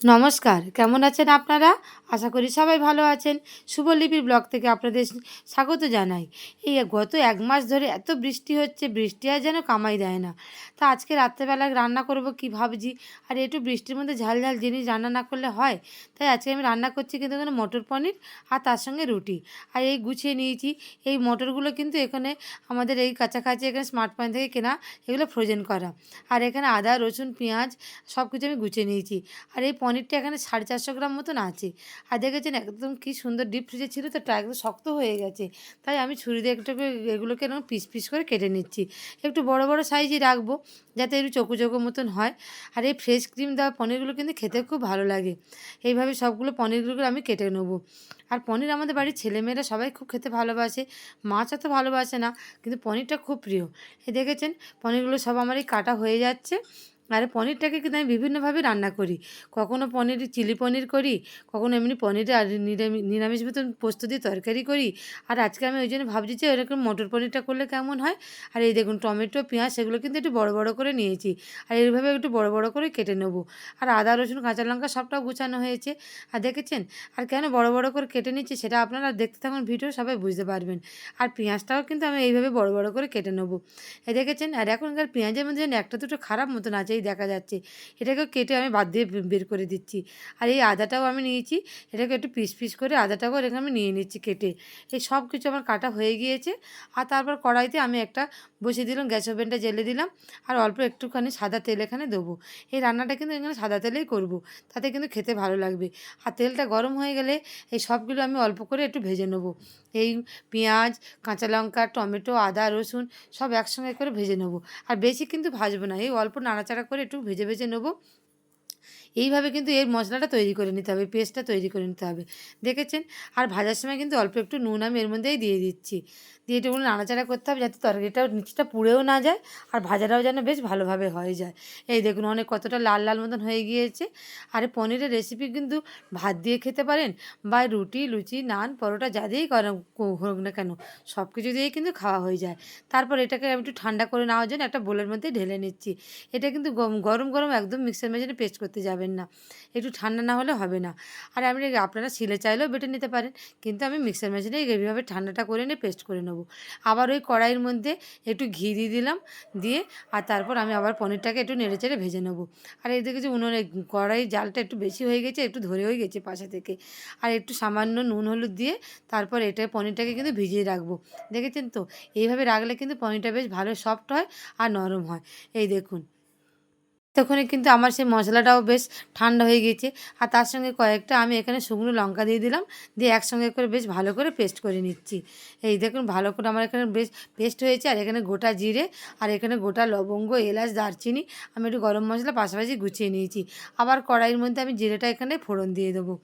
নমস্কার, কেমন আছেন আপনারা? আশা করি সবাই ভালো আছেন। শুভলিপির ব্লগ থেকে আপনাদের স্বাগত জানাই। এই গত এক মাস ধরে এত বৃষ্টি হচ্ছে, বৃষ্টি আর যেন কামাই দেয় না। তা আজকে রাত্রেবেলা রান্না করব কি ভাবছি? আর একটু বৃষ্টির মধ্যে ঝাল ঝাল জিনিস রান্না না করলে হয়? তাই আজকে আমি রান্না করছি কিন্তু এখানে মটর পনির আর তার সঙ্গে রুটি। আর এই গুছিয়ে নিয়েছি। এই মটরগুলো কিন্তু এখানে আমাদের এই কাছাকাছি এখানে স্মার্ট পয়েন্ট থেকে কেনা, এগুলো ফ্রোজেন করা। আর এখানে আদা, রসুন, পেঁয়াজ সব কিছু আমি গুছিয়ে নিয়েছি। আর এই পনিরটা এখানে সাড়ে চারশো গ্রাম মতন আছে। আর দেখেছেন একদম কি সুন্দর ডিপ ফ্রিজে ছিল, তো একদম শক্ত হয়ে গেছে। তাই আমি ছুরি দিয়ে একটু এগুলোকে এরকম পিস পিস করে কেটে নিচ্ছি। একটু বড় বড় সাইজই রাখব, যাতে একটু চোখো চোখো মতন হয়। আর এই ফ্রেশ ক্রিম দেওয়া পনিরগুলো কিন্তু খেতে খুব ভালো লাগে। এইভাবে সবগুলো পনিরগুলো আমি কেটে নেব। আর পনির আমাদের বাড়ির ছেলেমেয়েরা সবাই খুব খেতে ভালোবাসে। মাছ অত ভালোবাসে না, কিন্তু পনিরটা খুব প্রিয়। এই দেখেছেন, পনিরগুলো সব আমার এই কাটা হয়ে যাচ্ছে। আর পনিরটাকে কিন্তু আমি বিভিন্নভাবে রান্না করি। কখনও পনির চিলি পনির করি, কখনো এমনি পনিরে আর নিরামিষ মতন পোস্ত দিয়ে তরকারি করি। আর আজকে আমি ওই জন্য ভাবছি যে এরকম মটর পনিরটা করলে কেমন হয়? আর এই দেখুন টমেটো, পেঁয়াজ সেগুলো কিন্তু একটু বড় বড় করে নিয়েছি। আর এইভাবে একটু বড় বড় করে কেটে নেব। আর আদা, রসুন, কাঁচা লঙ্কা সবটাও গুছানো হয়েছে। আর দেখেছেন? আর কেন বড় বড় করে কেটে নিচ্ছি সেটা আপনারা দেখতে থাকুন ভিডিও, সবাই বুঝতে পারবেন। আর পেঁয়াজটাও কিন্তু আমি এইভাবে বড় বড় করে কেটে নেব। দেখেছেন? আর এখনকার পেঁয়াজের মধ্যে একটা দুটো খারাপ মতন আছে। এই দেখা যাচ্ছে। এটাকেও কেটে আমি বাদ দিয়ে বের করে দিচ্ছি। আর এই আদাটাও আমি নিয়েছি। এটাকে একটু পিস পিস করে আদাটাও এখানে আমি নিয়ে নিচ্ছি কেটে। এই সব কিছু আমার কাটা হয়ে গিয়েছে। আর তারপর কড়াইতে আমি একটা বসিয়ে দিলাম, গ্যাস ওভেনটা জেলে দিলাম। আর অল্প একটুখানি সাদা তেল এখানে দেবো। এই রান্নাটা কিন্তু এখানে সাদা তেলেই করব। তাতে কিন্তু খেতে ভালো লাগবে। আর তেলটা গরম হয়ে গেলে এই সবগুলো আমি অল্প করে একটু ভেজে নেব। এই পেঁয়াজ, কাঁচা লঙ্কা, টমেটো, আদা, রসুন সব একসঙ্গে করে ভেজে নেব। আর বেশি কিন্তু ভাজবো না। এই অল্প নাড়াচাড়া করে একটু ভেজে ভেজে নেব। এইভাবে কিন্তু এর মশলাটা তৈরি করে নিতে হবে, পেস্টটা তৈরি করে নিতে হবে। দেখেছেন? আর ভাজার সময় কিন্তু অল্প একটু নুন আমি এর মধ্যেই দিয়ে দিচ্ছি। দিয়ে একটু নাড়াচাড়া করতে হবে যাতে তরকারিটাও নিচটা পুড়েও না যায় আর ভাজাটাও যেন বেশ ভালোভাবে হয়ে যায়। এই দেখুন অনেক কতটা লাল লাল মতন হয়ে গিয়েছে। আর পনিরের রেসিপি কিন্তু ভাত দিয়ে খেতে পারেন বা রুটি, লুচি, নান, পরোটা যা দিয়েই হোক না কেন সব কিছু দিয়েই কিন্তু খাওয়া হয়ে যায়। তারপর এটাকে আমি একটু ঠান্ডা করে নেওয়ার জন্য একটা বোলের মধ্যে ঢেলে নিচ্ছি। এটা কিন্তু গরম গরম একদম মিক্সার মেশিনে পেস্ট করতে যাবেন না। একটু ঠান্ডা না হলে হবে না। আর আমি আপনারা শিলে চাইলেও বেটে নিতে পারেন। কিন্তু আমি মিক্সার মেশিনে এইভাবে ঠান্ডাটা করে নিয়ে পেস্ট করে নেব। আবার ওই কড়াইয়ের মধ্যে একটু ঘি দিয়ে দিলাম। দিয়ে আর তারপর আমি আবার পনিরটাকে একটু নেড়ে চেড়ে ভেজে নেব। আর এই দেখেছি উনুনে কড়াই জালটা একটু বেশি হয়ে গেছে, একটু ধরে হয়ে গেছে পাশে থেকে। আর একটু সামান্য নুন হলুদ দিয়ে তারপর এটা পনিরটাকে কিন্তু ভিজিয়ে রাখব। দেখেছেন তো? এইভাবে রাখলে কিন্তু পনিরটা বেশ ভালো সফট হয় আর নরম হয়। এই দেখুন। তখনই কিন্তু আমার সেই মশলাটাও বেশ ঠান্ডা হয়ে গিয়েছে। আর তার সঙ্গে কয়েকটা আমি এখানে শুকনো লঙ্কা দিয়ে দিলাম। দিয়ে একসঙ্গে করে বেশ ভালো করে পেস্ট করে নিচ্ছি। এই দেখুন, ভালো করে আমার এখানে বেশ পেস্ট হয়েছে। আর এখানে গোটা জিরে আর এখানে গোটা লবঙ্গ, এলাচ, দারচিনি আমি একটু গরম মশলা পাশাপাশি গুছিয়ে নিয়েছি। আবার কড়াইয়ের মধ্যে আমি জিরেটা এখানে ফোড়ন দিয়ে দেবো।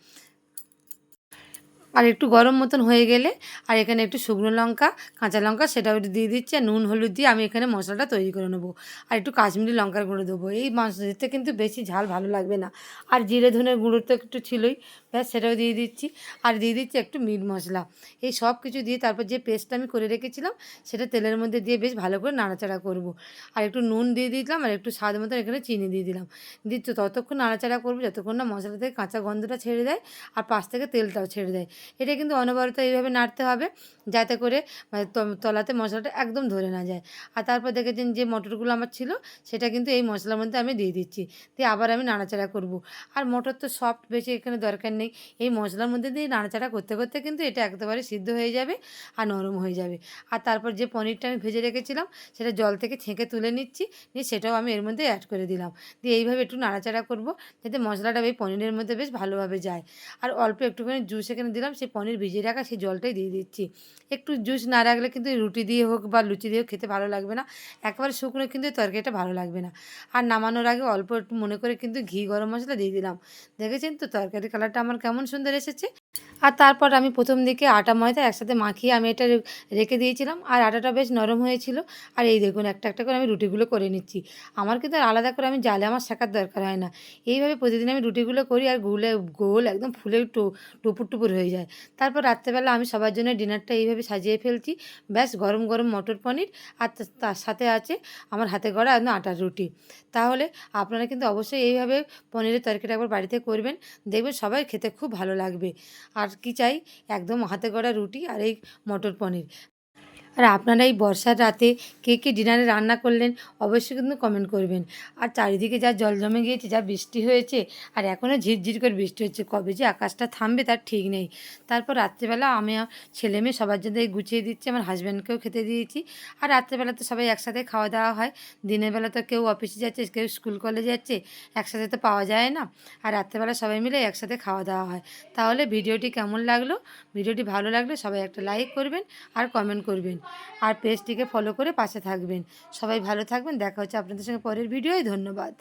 আর একটু গরম মতন হয়ে গেলে আর এখানে একটু শুকনো লঙ্কা, কাঁচা লঙ্কা সেটাও একটু দিয়ে দিচ্ছি আর নুন, হলুদ দিয়ে আমি এখানে মশলাটা তৈরি করে নেব। আর একটু কাশ্মীরি লঙ্কার গুঁড়ো দেবো। এই মাছতে কিন্তু বেশি ঝাল ভালো লাগবে না। আর জিরে ধনের গুঁড়ো তো একটু ছিলই, ব্যাস সেটাও দিয়ে দিচ্ছি। আর দিয়ে দিচ্ছি একটু মিট মশলা। এই সব কিছু দিয়ে তারপর যে পেস্টটা আমি করে রেখেছিলাম সেটা তেলের মধ্যে দিয়ে বেশ ভালো করে নাড়াচাড়া করব। আর একটু নুন দিয়ে দিলাম আর একটু স্বাদ মতো এখানে চিনি দিয়ে দিলাম। তো ততক্ষণ নাড়াচাড়া করব, যতক্ষণ না মশলা থেকে কাঁচা গন্ধটা ছেড়ে দেয় আর পাশ থেকে তেলটাও ছেড়ে দেয়। এটা কিন্তু অনবরত এইভাবে নাড়তে হবে যাতে করে মানে তলাতে মশলাটা একদম ধরে না যায়। আর তারপর দেখেছেন যে মটরগুলো আমার ছিল, সেটা কিন্তু এই মশলার মধ্যে আমি দিয়ে দিচ্ছি। দিয়ে আবার আমি নাড়াচাড়া করব। আর মটর তো সফট বেশি এখানে দরকার নেই। এই মশলার মধ্যে দিয়ে নাড়াচাড়া করতে করতে কিন্তু এটা একেবারে সিদ্ধ হয়ে যাবে আর নরম হয়ে যাবে। আর তারপর যে পনিরটা আমি ভেজে রেখেছিলাম, সেটা জল থেকে ছেঁকে তুলে নিচ্ছি, নিয়ে সেটাও আমি এর মধ্যে অ্যাড করে দিলাম। দিয়ে এইভাবে একটু নাড়াচাড়া করব, যাতে মশলাটা এই পনিরের মধ্যে বেশ ভালোভাবে যায়। আর অল্প একটুখানি জুস এখানে দিলাম সেই পনির ভিজিয়ে রাখা, সেই জলটাই দিয়ে দিচ্ছি। একটু জুস না রাখলে কিন্তু রুটি দিয়ে হোক বা লুচি দিয়ে হোক খেতে ভালো লাগবে না। একবারে শুকনো কিন্তু তরকারিটা ভালো লাগবে না। আর নামানোর আগে অল্প একটু মনে করে কিন্তু ঘি গরম মশলা দিয়ে দিলাম। দেখেছেন তো তরকারি কালারটা আমার কেমন সুন্দর এসেছে? আর তারপর আমি প্রথম দিকে আটা ময়দা একসাথে মাখিয়ে আমি এটা রেখে দিয়েছিলাম। আর আটাটা বেশ নরম হয়েছিল। আর এই দেখুন, একটা একটা করে আমি রুটিগুলো করে নিচ্ছি। আমার কিন্তু আলাদা করে আমি জালে আমার শেখার দরকার হয় না। এইভাবে প্রতিদিন আমি রুটিগুলো করি আর গুলে গোল একদম ফুলে টুপুর টুপুর হয়ে যায়। তারপর রাত্রেবেলা আমি সবার জন্য ডিনারটা এইভাবে সাজিয়ে ফেলছি। ব্যাস, গরম গরম মটর পনির আর তার সাথে আছে আমার হাতে গড়া একদম আটার রুটি। তাহলে আপনারা কিন্তু অবশ্যই এইভাবে পনিরের তরকারিটা একবার বাড়িতে করবেন। দেখবেন সবাই খেতে খুব ভালো লাগবে। আর কি চাই? একদম হাতে গড়া রুটি আর এই মটর পনির। আর আপনারা এই বর্ষার রাতে কে কে ডিনারে রান্না করলেন অবশ্যই কিন্তু কমেন্ট করবেন। আর চারিদিকে যা জল জমে গিয়েছে, যা বৃষ্টি হয়েছে, আর এখনও ঝিরঝির করে বৃষ্টি হচ্ছে, কবে যে আকাশটা থামবে তার ঠিক নেই। তারপর রাত্রেবেলা আমি ছেলে মেয়ে সবার জন্য গুছিয়ে দিচ্ছি, আমার হাজব্যান্ডকেও খেতে দিয়েছি। আর রাত্রেবেলা তো সবাই একসাথে খাওয়া দাওয়া হয়, দিনের বেলা তো কেউ অফিসে যাচ্ছে, কেউ স্কুল কলেজে যাচ্ছে, একসাথে তো পাওয়া যায় না। আর রাত্রেবেলা সবাই মিলে একসাথে খাওয়া দাওয়া হয়। তাহলে ভিডিওটি কেমন লাগল? ভিডিওটি ভালো লাগলে সবাই একটা লাইক করবেন আর কমেন্ট করবেন। আর পেজটিকে ফলো করে পাশে থাকবেন। সবাই ভালো থাকবেন। দেখা হচ্ছে আপনাদের সঙ্গে পরের ভিডিওয়। ধন্যবাদ।